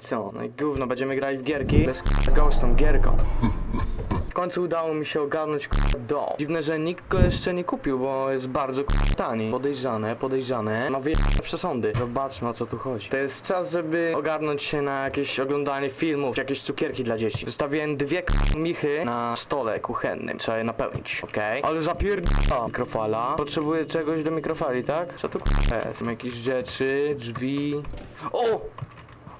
co? No i gówno, będziemy grali w gierki bez k***a ghostą, gierką. W końcu udało mi się ogarnąć k***a dom. Dziwne, że nikt go jeszcze nie kupił, bo jest bardzo tani. Podejrzane, podejrzane. Ma wyjechane przesądy. Zobaczmy o co tu chodzi. To jest czas, żeby ogarnąć się na jakieś oglądanie filmów, jakieś cukierki dla dzieci. Zostawiłem dwie k***a michy na stole kuchennym. Trzeba je napełnić, okej? Ale zapierdala mikrofala. Potrzebuję czegoś do mikrofali, tak? Co tu k***a jest? Mam jakieś rzeczy, drzwi. O!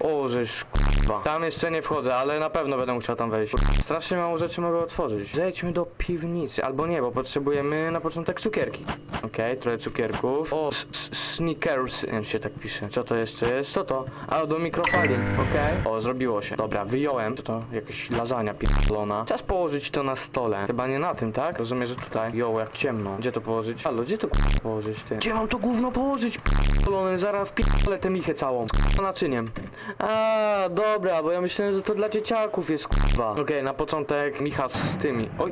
O, żeś kurwa. Tam jeszcze nie wchodzę, ale na pewno będę musiał tam wejść. Strasznie mało rzeczy mogę otworzyć. Zejdźmy do piwnicy, albo nie, bo potrzebujemy na początek cukierki. Okej, trochę cukierków. O, s- s- sneakers, wiem, się tak pisze. Co to jeszcze jest? Co to? A, do mikrofali, okej. O, zrobiło się. Dobra, wyjąłem. Co to? Jakaś lasagna pierdolona. Czas położyć to na stole. Chyba nie na tym, tak? Rozumiem, że tutaj. Jo, jak ciemno. Gdzie to położyć? Halo, gdzie to położyć, ty? Gdzie mam to gówno położyć, pierdolone? Zaraz wpierdolę tę michę całą. Z naczyniem. A, dobra, bo ja myślałem, że to dla dzieciaków jest kurwa. Okej, na początek Micha z tymi. Oj.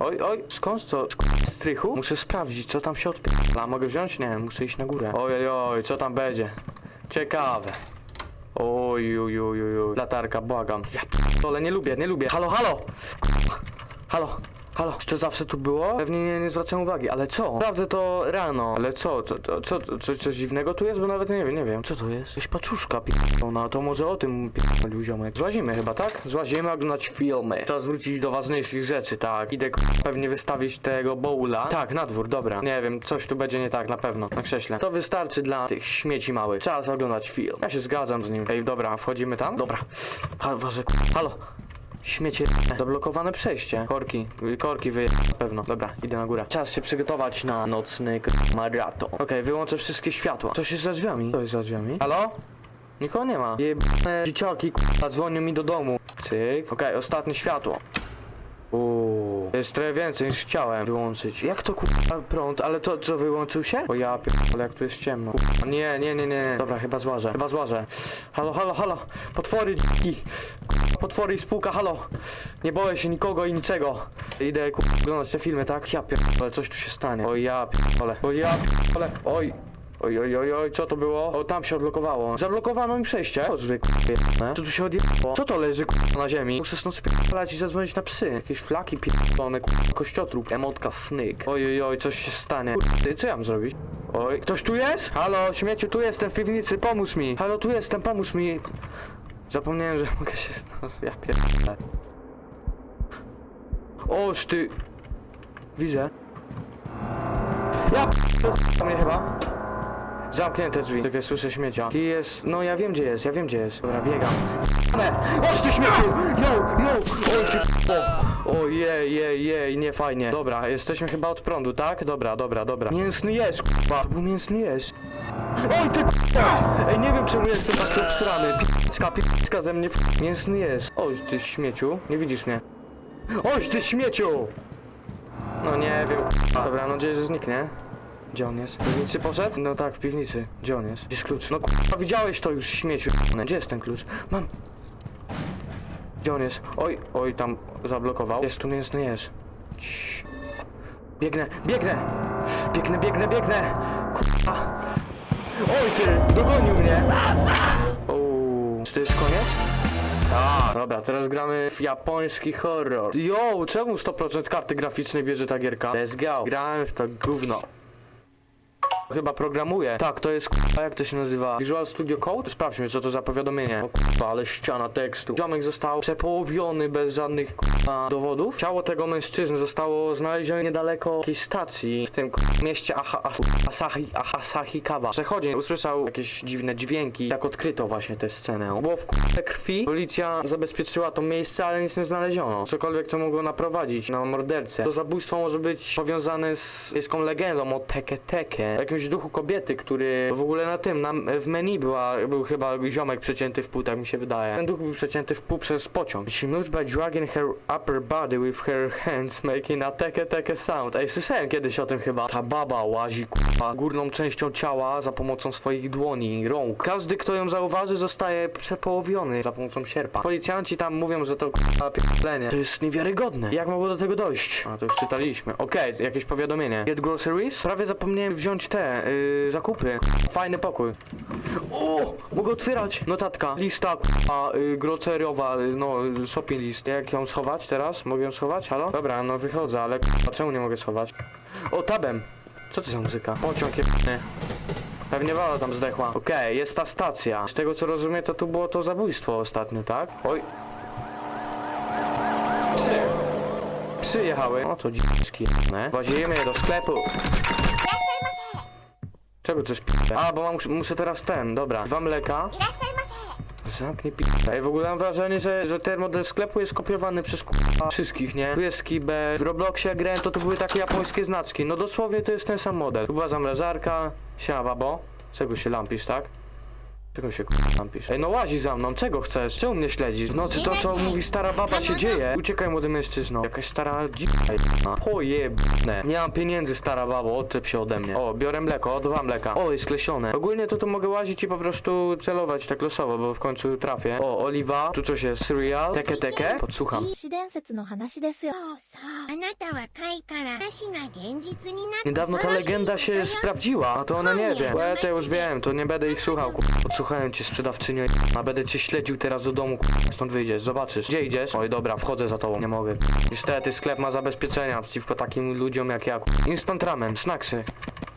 Oj, oj, skąd to? Strychu? Muszę sprawdzić, co tam się odpierdala. Mogę wziąć? Nie, muszę iść na górę. Oj, oj, oj, co tam będzie? Ciekawe. Oj, oj, oj, oj, oj. Latarka, błagam. Ja ale nie lubię, nie lubię. Halo, halo! Halo, halo, czy to zawsze tu było? Pewnie nie, nie zwracam uwagi, ale co? Sprawdzę to rano. Ale co? To, to, co? Coś, coś dziwnego tu jest? Bo nawet nie wiem, nie wiem. Co to jest? Jakaś paczuszka p***ona, to może o tym p***olił ziomek. Złazimy chyba, tak? Złazimy oglądać filmy. Czas wrócić do ważniejszych rzeczy, tak. Idę pewnie wystawić tego bowla. Tak, na dwór, dobra. Nie wiem, coś tu będzie nie tak, na pewno. Na krześle. To wystarczy dla tych śmieci małych. Czas oglądać film. Ja się zgadzam z nim. Ej, dobra, wchodzimy tam? Dobra. Ha, Waży, k- halo. Śmiecie. Zablokowane przejście. Korki. Korki wyje... na pewno. Dobra, idę na górę. Czas się przygotować na nocny maraton. Okej, wyłączę wszystkie światła. Co się za drzwiami? Co jest za drzwiami? Halo? Nikogo nie ma. Jebane dzieciaki k***a dzwonią mi do domu. Cyk. Okej, ostatnie światło. Uuu, jest trochę więcej niż chciałem wyłączyć. Jak to kurwa prąd? Ale to co wyłączył się? O ja pierdolę, jak tu jest ciemno. Kurwa, nie, nie, nie. nie. Dobra, chyba złażę. Chyba złażę. Halo, halo, halo. Potwory dziki. Potwory i spółka, halo. Nie boję się nikogo i niczego. Idę kurwa, oglądać te filmy, tak? Ja pierdolę, coś tu się stanie. O ja pierdolę. O ja pierdolę. Oj. Oj, oj, oj, oj, co to było? O, tam się odblokowało. Zablokowano mi przejście. O, zły k***e. Co tu się odjebało? Co to leży k***a na ziemi? Muszę stąd spierdalać i zadzwonić na psy. Jakieś flaki pierdolone, k***a, kościotrup, emotka, snyk. Oj, oj, oj, coś się stanie. Kurde, co ja mam zrobić? Oj, ktoś tu jest? Halo, śmieciu, tu jestem w piwnicy, pomóż mi. Halo, tu jestem, pomóż mi. Zapomniałem, że mogę się... No, ja pierdolę. Oż ty... Widzę. Ja p***, mnie chyba. Zamknięte drzwi. Tylko słyszę śmiecia. I jest. No ja wiem gdzie jest, ja wiem gdzie jest. Dobra, biegam. Oż ty śmieciu! Yo, yo! Oj ty o. Ojej, jej, jej, nie fajnie. Dobra, jesteśmy chyba od prądu, tak? Dobra, dobra, dobra. Mięsny jest, kurwa. To był mięsny jest. Oj ty k***a! Ej, nie wiem czemu jestem taki obsrany. Picka, picka ze mnie. f- Mięsny jest. Oj ty śmieciu, nie widzisz mnie. Oj ty śmieciu! No nie wiem, k***a. Dobra, mam nadzieję, że zniknie. Gdzie on jest? W piwnicy poszedł? No tak, w piwnicy. Gdzie on jest? Gdzie jest klucz? No k***a, widziałeś to już, śmieciu. Gdzie jest ten klucz? Mam. Gdzie on jest? Oj, oj, tam zablokował. Jest tu mięsny jeż. Cii. Biegnę, biegnę! Biegnę, biegnę, biegnę! Oj ty, dogonił mnie! Uuu, czy to jest koniec? A, dobra, teraz gramy w japoński horror. Yo, czemu 100% karty graficznej bierze ta gierka? Let's go. Grałem w to gówno. Chyba programuję. Tak, to jest k***a, jak to się nazywa? Visual Studio Code? Sprawdźmy, co to za powiadomienie. O k***a, ale ściana tekstu. Ziomek został przepołowiony bez żadnych k***a dowodów. Ciało tego mężczyzny zostało znalezione niedaleko jakiejś stacji w tym k***a, mieście Aha, As- Asahi, Aha, Asahikawa. Przechodzień usłyszał jakieś dziwne dźwięki, jak odkryto właśnie tę scenę. Było w k***e krwi. Policja zabezpieczyła to miejsce, ale nic nie znaleziono. Cokolwiek, co mogło naprowadzić na mordercę. To zabójstwo może być powiązane z wiejską legendą o Teke Teke. Jakimś duchu kobiety, który w ogóle na tym, na, w menu była, był chyba ziomek przecięty w pół, tak mi się wydaje. Ten duch był przecięty w pół przez pociąg. She moves by dragging her upper body with her hands, making a teke teke sound. Ej, słyszałem kiedyś o tym chyba. Ta baba łazi, kurwa, górną częścią ciała za pomocą swoich dłoni rąk. Każdy, kto ją zauważy, zostaje przepołowiony za pomocą sierpa. Policjanci tam mówią, że to kurwa pierdolenie. To jest niewiarygodne. Jak mogło do tego dojść? A, to już czytaliśmy. Okej, jakieś powiadomienie. Get groceries? Prawie zapomniałem wziąć te te, yy, zakupy. Fajny pokój. O! Mogę otwierać! Notatka, lista, a y, groceriowa, y, no, y, shopping list. Jak ją schować teraz? Mogę ją schować? Halo? Dobra, no wychodzę, ale k***a, czemu nie mogę schować? O, tabem! Co to za muzyka? Pociąg jebany. Pewnie wała tam zdechła. Okej, jest ta stacja. Z tego co rozumiem, to tu było to zabójstwo ostatnio, tak? Oj. Psy! Psy jechały. O, to dziczki. Wozimy je do sklepu. Czego coś p***e? A, bo mam, muszę teraz ten, dobra. Dwa mleka. Zamknij p***a. Ej, w ogóle mam wrażenie, że, że ten model sklepu jest kopiowany przez k***a wszystkich, nie? Tu jest Skibel, w Robloxie jak grałem, to to były takie japońskie znaczki. No dosłownie to jest ten sam model. Tu była zamrażarka, siaba, bo. Czego się lampisz, tak? Czego się k***a lampisz? Ej, no łazi za mną, czego chcesz? Czemu mnie śledzisz? W nocy to, co mówi stara baba się dzieje. Uciekaj, młody mężczyzno. Jakaś stara dzika jedna. Pojebne. Nie mam pieniędzy, stara babo, odczep się ode mnie. O, biorę mleko, dwa mleka. O, jest klesione. Ogólnie to to mogę łazić i po prostu celować tak losowo, bo w końcu trafię. O, oliwa. Tu coś jest. Cereal. Teke, teke. Podsłucham. 都市伝説の話ですよそうそうあなたは貝から話が現実になって Niedawno ta legenda się sprawdziła, a to ona nie wie. Łe, to już wiem, to nie będę ich słuchał, ku... Podsłuchałem cię, sprzedawczynią, a będę cię śledził teraz do domu, ku... Stąd wyjdziesz, zobaczysz. Gdzie idziesz? Oj, dobra, wchodzę za tobą, nie mogę. Niestety, sklep ma zabezpieczenia przeciwko takim ludziom jak ja, ku... Instant ramen, snacksy.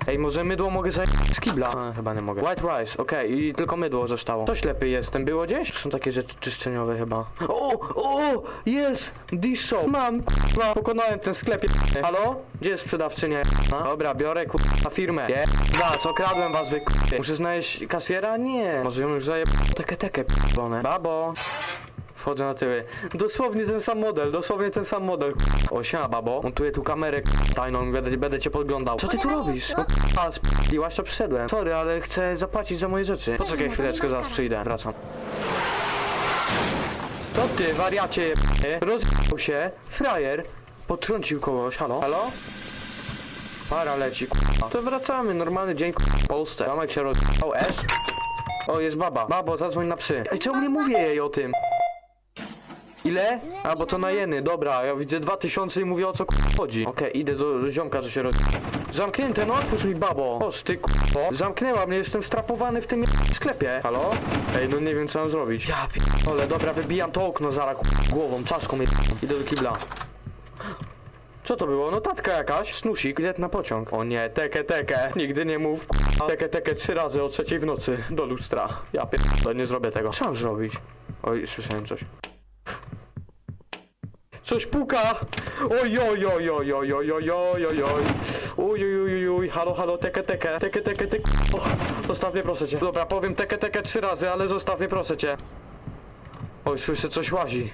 Ej, może mydło mogę zająć z kibla? A, chyba nie mogę. White rice, okej, i tylko mydło zostało. To ślepy jestem, było gdzieś? Są takie rzeczy czyszczeniowe chyba. O, o, jest! Dish soap. Mam, kurwa, pokonałem ten sklep. je- Halo? Gdzie jest sprzedawczynia? A? Dobra, biorę, kurwa, firmę. Je, was, okradłem was, wy, kurwa. Muszę znaleźć kasjera? Nie. Może ją już zaje... Tekę, tekę, p***one. Babo. Wchodzę na tyły. Dosłownie ten sam model, dosłownie ten sam model. O, siema, babo. Montuję tu kamerę tajną i będę, będę cię podglądał. Co ty tu robisz? No, a, sp***liłaś, to przyszedłem. Sorry, ale chcę zapłacić za moje rzeczy. Poczekaj chwileczkę, zaraz przyjdę. Wracam. Co ty, wariacie jebany? Rozjechał się, frajer, potrącił kogoś, halo? Halo? Para leci, k***a. To wracamy, normalny dzień, k***a, w Polsce. Tomek się rozjechał, S. O, jest baba. Babo, zadzwoń na psy. Ej, czemu nie mówię jej o tym? Ile? A, bo to na jeny, dobra, ja widzę 2000 i mówię o co k***a chodzi. Okej, idę do, ziomka, co się roz... Zamknięte, no otwórz mi babo. O, ty k***o. Zamknęła mnie, jestem strapowany w tym sklepie. Halo? Ej, no nie wiem co mam zrobić. Ja p***ole, dobra, wybijam to okno zaraz k***a, głową, czaszką je... Idę do kibla. Co to było? Notatka jakaś? Snusik, bilet na pociąg. O nie, teke, teke. Nigdy nie mów, k***a. Teke, teke trzy razy o trzeciej w nocy. Do lustra. Ja pierdolę, nie zrobię tego. Co mam zrobić? Oj, słyszałem coś. Coś puka! Oj, oj, oj, oj, oj, oj, oj, oj, oj, oj. Uj, uj, uj, uj, halo, halo, teke, teke, teke, teke, teke. O, zostaw mnie, proszę cię. Dobra, powiem teke, teke trzy razy, ale zostaw mnie, proszę cię. Oj, słyszę, coś łazi.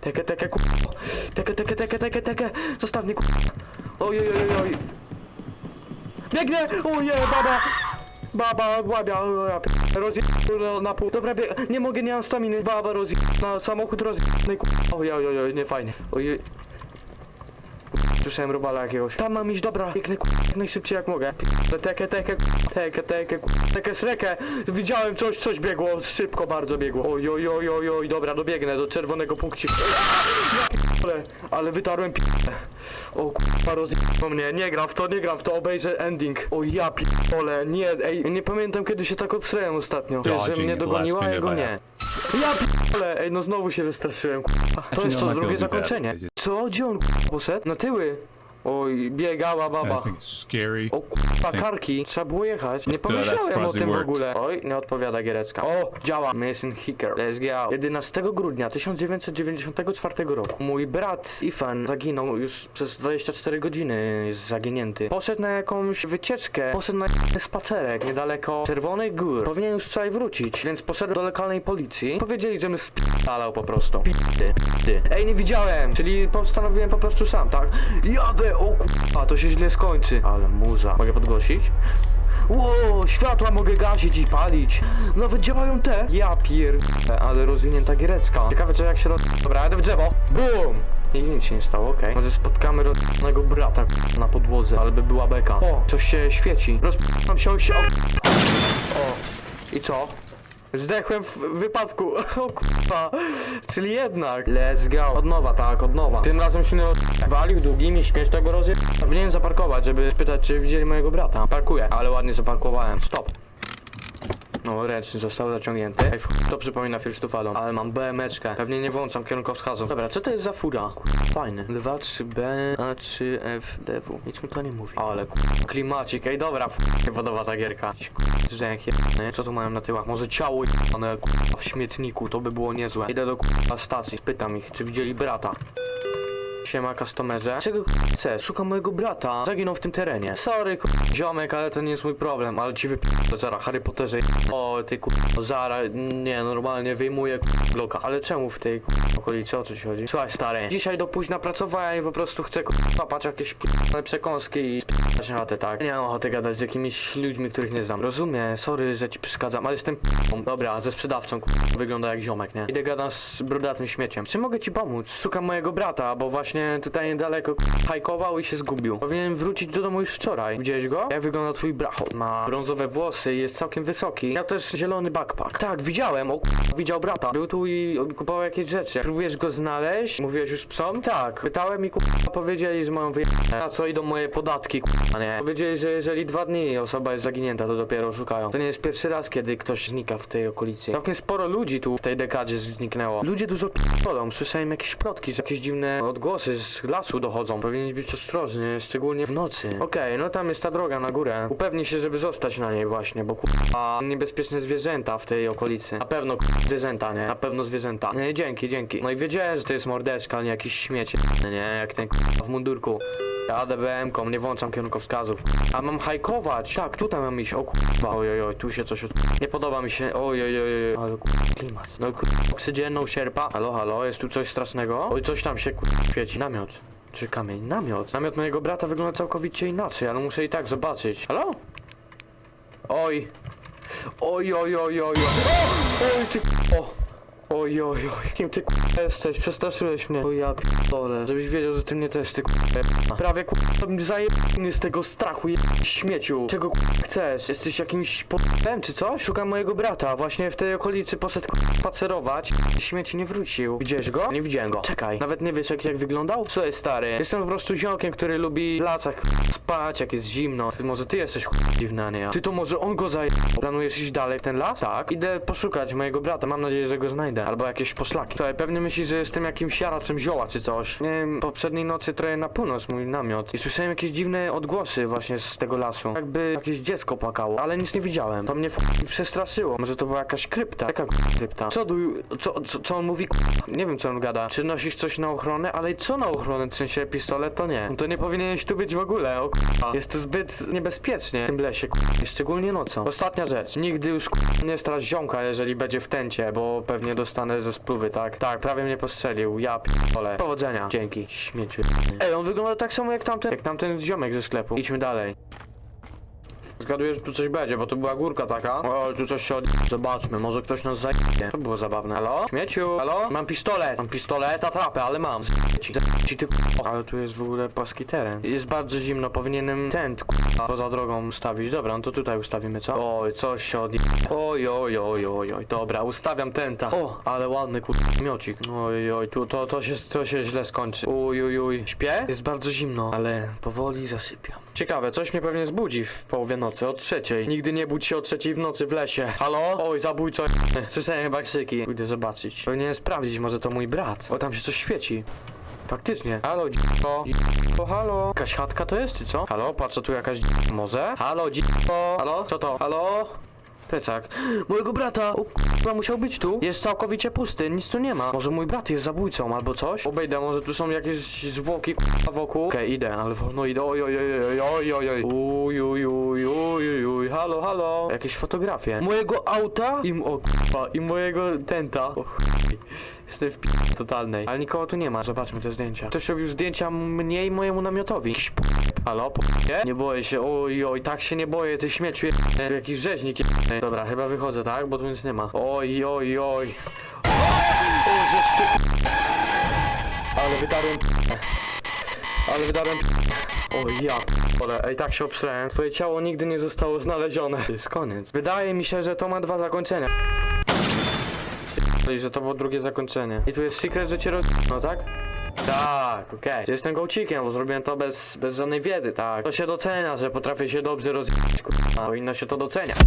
Teke, teke, ku... Teke, teke, teke, teke, teke. Zostaw mnie, ku... Oj, oj, oj, oj. Biegnę! Ojej, baba! Baba, łabia, rozje... na pół. Dobra, bie... nie mogę, nie mam staminy. Baba rozje... na samochód rozje... Ojej, ojej, oj, nie fajnie. Ojej. Słyszałem robala jakiegoś. Tam mam iść, dobra. Biegnę jak najszybciej jak mogę. P- Tekę, tekę, ku- tekę, tekę, srekę. Widziałem coś, coś biegło, szybko bardzo biegło. Oj, oj, oj, oj, oj, dobra, dobiegnę do czerwonego punkciku. Ale, ale wytarłem p***. O k***a, rozjebał mnie, nie gram w to, nie gram w to, obejrzę ending. O ja p***ole, nie, ej, nie pamiętam kiedy się tak obsrałem ostatnio. Wiesz, że mnie dogoniła, a jego minute, nie. Ja p***ole, ej, no znowu się wystraszyłem, k***a. To jest to drugie zakończenie. Co? Gdzie on k***a, poszedł? Na tyły. Oj, biegała I baba. think it's scary. O k***a, karki, trzeba było jechać. Nie that's pomyślałem o probably tym w worked. ogóle. Oj, nie odpowiada Gierecka. O, działa. Mason Hicker. Let's out. 11 grudnia 1994 roku mój brat Ifan zaginął już przez 24 godziny jest zaginięty. Poszedł na jakąś wycieczkę, poszedł na spacerek niedaleko Czerwonej Gór. Powinien już wczoraj wrócić, więc poszedł do lokalnej policji. Powiedzieli, że my spalał po prostu. Pity, pity. Ej, nie widziałem! Czyli postanowiłem po prostu sam, tak? Jadę, o k***a, to się źle skończy. Ale muza. Mogę podgłosić? Ło, światła mogę gasić i palić. Nawet działają te. Ja pier... Ale rozwinięta gierecka. Ciekawe co jak się roz... Dobra, jadę w drzewo. Bum! I nic się nie stało, okej. Może spotkamy roznego brata k***a, na podłodze, ale by była beka. O, coś się świeci. Rozp***am się o... się- O. o. I co? Zdechłem w wypadku. O kurwa. Czyli jednak. Let's go. Od nowa, tak, od nowa. Tym razem się nie walił długimi, śmieć tego rozje... Powinienem zaparkować, żeby spytać, czy widzieli mojego brata. Parkuję, ale ładnie zaparkowałem. Stop. No, ręczny został zaciągnięty. Ej, to przypomina Firstufalon. Ale mam BMeczkę. Pewnie nie włączam kierunkowskazu. Dobra, co to jest za fura? Fajny. 2, 3, B, A, 3, F, D, W. Nic mi to nie mówi. Ale klimacik. Ej, dobra, nie podoba ta gierka. Drzęk jebany. Co tu mają na tyłach? Może ciało jebane, w śmietniku. To by było niezłe. Idę do stacji. Pytam ich, czy widzieli brata. Siema customerze. Czego k- chcesz? Szukam mojego brata. Zaginął w tym terenie. Sorry, k- ziomek, ale to nie jest mój problem. Ale ci wypi... Zara, Harry Potterze. O, ty k... Zara, nie, normalnie wyjmuję k... bloka. Ale czemu w tej k... okolicy? O co ci chodzi? Słuchaj, stary. Dzisiaj do późna pracowałem i po prostu chcę k... papać jakieś p... przekąski i. na chatę, tak? Nie mam ochoty gadać z jakimiś ludźmi, których nie znam. Rozumiem, sorry, że ci przeszkadzam, ale jestem p... Dobra, ze sprzedawcą, wygląda jak ziomek, nie? Idę gadam z brodatym śmieciem. Czy mogę ci pomóc? Szukam mojego brata, bo właśnie tutaj niedaleko k- hajkował i się zgubił. Powinienem wrócić do domu już wczoraj. Widziałeś go? Jak wygląda twój bracho? Ma brązowe włosy jest całkiem wysoki. Miał też zielony backpack. Tak, widziałem. O widział brata. Był tu i kupował jakieś rzeczy. Próbujesz go znaleźć? Mówiłeś już psom? Tak. Pytałem i k- powiedzieli, że mają wyjechać. Na co idą moje podatki, nie? Powiedzieli, że jeżeli dwa dni osoba jest zaginięta, to dopiero szukają. To nie jest pierwszy raz, kiedy ktoś znika w tej okolicy. Całkiem sporo ludzi tu w tej dekadzie zniknęło. Ludzie dużo p***olą. Słyszałem jakieś plotki, że jakieś dziwne odgłosy z lasu dochodzą. Powinieneś być ostrożny, szczególnie w nocy. Okej, no tam jest ta droga na górę. Upewnij się, żeby zostać na niej właśnie, bo k***a niebezpieczne zwierzęta w tej okolicy. Na pewno k***a, zwierzęta, nie? Na pewno zwierzęta. Nie, dzięki, dzięki. No i wiedziałem, że to jest mordeczka, nie jakiś śmieć, nie? Jak ten k***a w mundurku. Jadę BM-ką, nie włączam kierunkowskazów. A mam hajkować. Tak, tutaj mam iść. O kurwa, oj, oj, oj, tu się coś od... Nie podoba mi się, oj, oj, oj, oj. Ale kurwa, klimat. No kurwa, oksygenną sierpa. Halo, halo, jest tu coś strasznego? Oj, coś tam się kurwa świeci. Namiot. Czy kamień? Namiot. Namiot mojego brata wygląda całkowicie inaczej, ale muszę i tak zobaczyć. Halo? Oj. Oj, oj, oj, oj, oj. Oj, ty o. Oj, oj, oj, kim ty k***a jesteś? Przestraszyłeś mnie. O ja p***ole, żebyś wiedział, że ty mnie też ty k***a. Prawie k***a bym zajebany z tego strachu, je... śmieciu. Czego k***a chcesz? Jesteś jakimś p***em czy coś? Szukam mojego brata, właśnie w tej okolicy poszedł spacerować. Śmieci nie wrócił. Widziałeś go? Nie widziałem go. Czekaj, nawet nie wiesz jak, jak wyglądał? Co jest stary? Jestem po prostu ziomkiem, który lubi w lasach spać, jak jest zimno. Ty, może ty jesteś k***a dziwny, a nie ja. Ty to może on go zaje... Planujesz iść dalej w ten las? Tak. Idę poszukać mojego brata, mam nadzieję, że go znajdę. Albo jakieś poszlaki. Słuchaj, pewnie myślisz, że jestem jakimś jaraczem zioła czy coś. Nie wiem, poprzedniej nocy trochę na północ mój namiot. I słyszałem jakieś dziwne odgłosy właśnie z tego lasu. Jakby jakieś dziecko płakało, ale nic nie widziałem. To mnie f- przestraszyło. Może to była jakaś krypta. Jaka k- krypta? Co, du... co, co, co on mówi? k- Nie wiem, co on gada. Czy nosisz coś na ochronę? Ale co na ochronę? W sensie pistolet to nie. No to nie powinieneś tu być w ogóle, o k***a. Jest to zbyt niebezpiecznie w tym lesie, k***a. Szczególnie nocą. Ostatnia rzecz. Nigdy już k***a, nie strasz ziomka, jeżeli będzie w tencie, bo pewnie dostanę ze spluwy, tak? Tak, prawie mnie postrzelił. Ja p***ole. Powodzenia. Dzięki. Śmieciu. Ej, on wygląda tak samo jak tamten, jak tamten ziomek ze sklepu. Idźmy dalej. Zgaduję, że tu coś będzie, bo to była górka taka. O, tu coś się od... Zobaczmy, może ktoś nas zajmie. To było zabawne. Halo? Śmieciu? Halo? Mam pistolet. Mam pistolet, atrapę, ale mam. Ci, ci ty k***o. Ale tu jest w ogóle płaski teren. Jest bardzo zimno, powinienem tent k***a poza drogą ustawić. Dobra, no to tutaj ustawimy, co? Oj, coś się od... Oj, oj, oj, oj, oj. Dobra, ustawiam tenta. O, ale ładny k***a miocik. Oj, oj, tu to, to, się, to się źle skończy. Uj, uj, uj. Śpię? Jest bardzo zimno, ale powoli zasypiam. Ciekawe, coś mnie pewnie zbudzi w połowie nocy, o trzeciej. Nigdy nie budź się o trzeciej w nocy w lesie. Halo? Oj, zabójco. Słyszałem chyba krzyki. Pójdę zobaczyć. Powinienem sprawdzić, może to mój brat. O, tam się coś świeci. Faktycznie. Halo, dziko. Dziko, halo. Jakaś chatka to jest, czy co? Halo, patrzę tu jakaś dzi- Może? Halo, dziko. Halo? Co to? Halo? Plecak. Mojego brata! O kurwa, musiał być tu. Jest całkowicie pusty, nic tu nie ma. Może mój brat jest zabójcą albo coś? Obejdę, może tu są jakieś zwłoki kurwa wokół. Okej, idę, ale wolno idę. Oj, oj, oj, oj, oj, oj, oj. Uj, uj, uj, uj, uj. Halo, halo. Jakieś fotografie. Mojego auta i, o kurwa, i mojego tenta. O. Jestem w pi... totalnej. Ale nikogo tu nie ma. Zobaczmy te zdjęcia. Ktoś robił zdjęcia mnie i mojemu namiotowi. Jakiś p... Halo, p... nie? Boję się. Oj, oj, tak się nie boję, ty śmieciu je... Jakiś rzeźnik je... Dobra, chyba wychodzę, tak? Bo tu nic nie ma. Oj, oj, oj. O, ty... Ale wydarłem... Ale wydarłem... O ja ale ej tak się obsrałem. Twoje ciało nigdy nie zostało znalezione. To jest koniec. Wydaje mi się, że to ma dwa zakończenia. I że to było drugie zakończenie. I tu jest secret, że cię roz... No tak? Tak, okej. Że Jestem gołcikiem, bo zrobiłem to bez, bez żadnej wiedzy, tak. To się docenia, że potrafię się dobrze rozwijać, kurwa. Powinno się to doceniać.